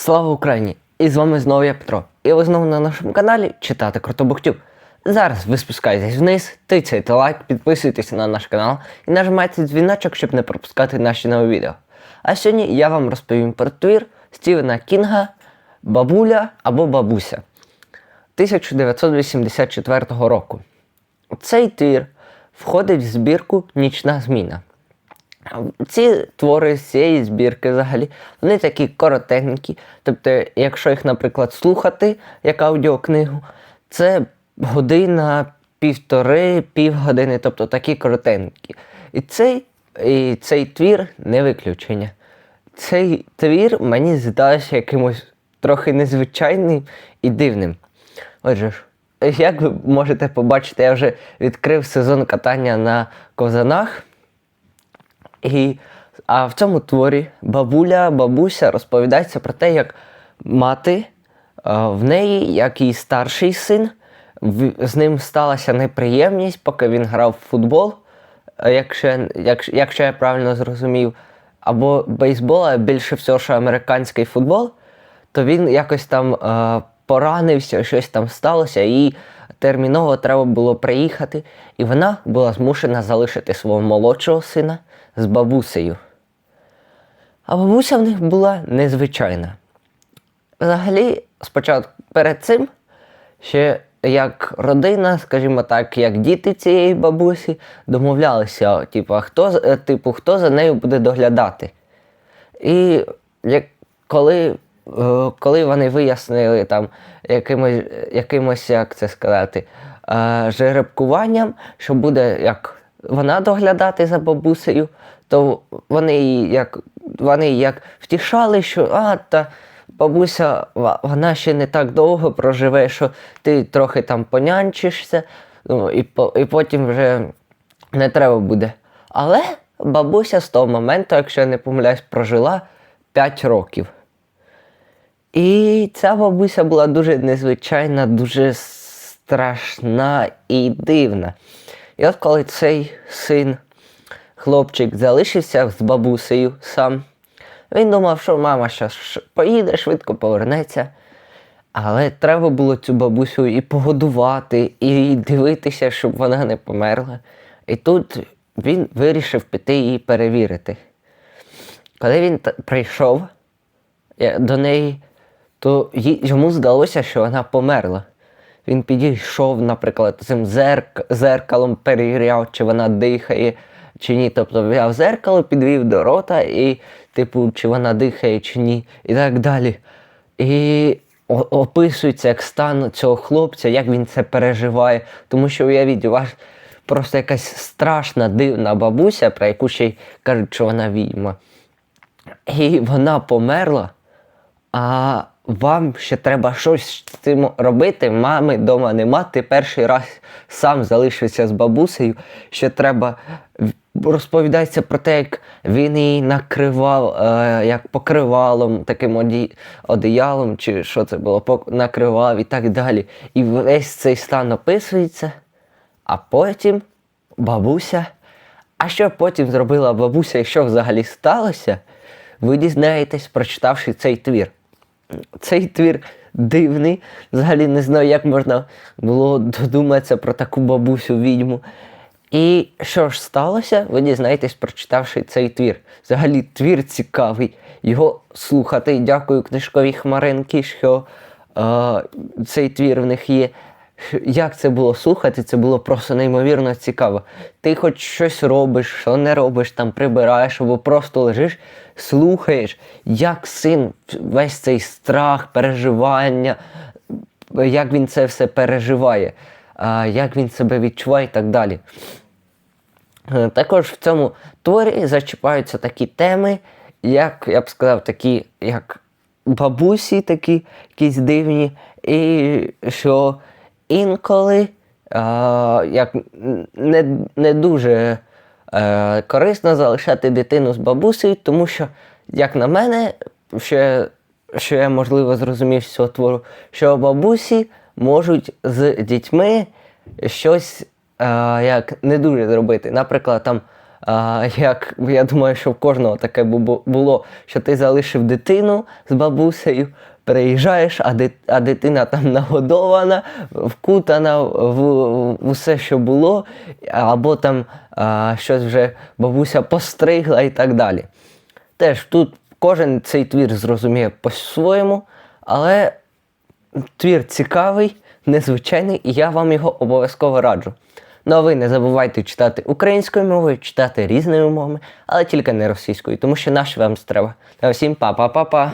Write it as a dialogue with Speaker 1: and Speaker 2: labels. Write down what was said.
Speaker 1: Слава Україні! І з вами знову я Петро. І ви знову на нашому каналі читати Крутобухтюб. Зараз ви спускаєтесь вниз, тицяйте лайк, підписуйтесь на наш канал і нажимайте дзвіночок, щоб не пропускати наші нові відео. А сьогодні я вам розповім про твір Стівена Кінга Бабуля або Бабуся 1984 року. Цей твір входить в збірку Нічна зміна. Ці твори з цієї збірки взагалі, вони такі коротенькі. Тобто, якщо їх, наприклад, слухати як аудіокнигу, це година, півтори, півгодини, тобто такі коротенькі. І цей, і цей твір не виключення. Цей твір мені здався якимось трохи незвичайним і дивним. Отже ж, як ви можете побачити, я вже відкрив сезон катання на ковзанах. І, а в цьому творі бабуля, бабуся розповідається про те, як мати в неї, як і старший син, з ним сталася неприємність, поки він грав в футбол, якщо, я- якщо, якщо я правильно зрозумів, або бейсбол, а більше всього, що американський футбол, то він якось там е, поранився, щось там сталося, і терміново треба було приїхати. І вона була змушена залишити свого молодшого сина з бабусею. А бабуся в них була незвичайна. Взагалі, спочатку перед цим, ще як родина, скажімо так, як діти цієї бабусі, домовлялися, типу, хто, е, типу, хто за нею буде доглядати. І як, коли, коли вони вияснили там якимось, якимось як це сказати, е, жеребкуванням, що буде як вона доглядати за бабусею, то вони як, вони як втішали, що а, та бабуся, вона ще не так довго проживе, що ти трохи там понянчишся, ну, і, і потім вже не треба буде. Але бабуся з того моменту, якщо я не помиляюсь, прожила 5 років. І ця бабуся була дуже незвичайна, дуже страшна і дивна. І от коли цей син, хлопчик, залишився з бабусею сам, він думав, що мама зараз поїде, швидко повернеться. Але треба було цю бабусю і погодувати, і дивитися, щоб вона не померла. І тут він вирішив піти її перевірити. Коли він прийшов до неї, то йому здалося, що вона померла. Він підійшов, наприклад, цим зерк, зеркалом перевіряв, чи вона дихає, чи ні. Тобто взяв зеркало, підвів до рота, і, типу, чи вона дихає, чи ні, і так далі. І описується як стан цього хлопця, як він це переживає. Тому що уявіть, у вас просто якась страшна дивна бабуся, про яку ще й кажуть, що вона відьма. І вона померла, а вам ще треба щось з цим робити. Мами вдома нема. Ти перший раз сам залишився з бабусею. Ще треба розповідається про те, як він її накривав, е, як покривалом, таким оді... чи що це було, накривав і так далі. І весь цей стан описується, а потім бабуся. А що потім зробила бабуся і що взагалі сталося, ви дізнаєтесь, прочитавши цей твір. Цей твір дивний. Взагалі не знаю, як можна було додуматися про таку бабусю відьму. І що ж сталося, ви дізнаєтесь, прочитавши цей твір. Взагалі твір цікавий. Його слухати. Дякую книжковій хмаринки, що е, цей твір в них є. Як це було слухати, це було просто неймовірно цікаво. Ти хоч щось робиш, що не робиш, там прибираєш або просто лежиш, слухаєш, як син весь цей страх, переживання, як він це все переживає, як він себе відчуває і так далі. Е, Також в цьому творі зачіпаються такі теми, як я б сказав, такі, як бабусі, такі якісь дивні, і що інколи а, як не, не дуже е, корисно залишати дитину з бабусею, тому що, як на мене, я- що я можливо зрозумів з цього твору, що бабусі можуть з дітьми щось е, як не дуже зробити. Наприклад, там А, як я думаю, що в кожного таке було, що ти залишив дитину з бабусею, приїжджаєш, а, ди- а дитина там нагодована, вкутана в, в усе, що було, або там а, щось вже бабуся постригла і так далі. Теж тут кожен цей твір зрозуміє по-своєму, але твір цікавий, незвичайний, і я вам його обов'язково раджу. Ну ви не забувайте читати українською мовою, читати різними мовами, але тільки не російською, тому що наш вам треба. На всім па-па-па-па!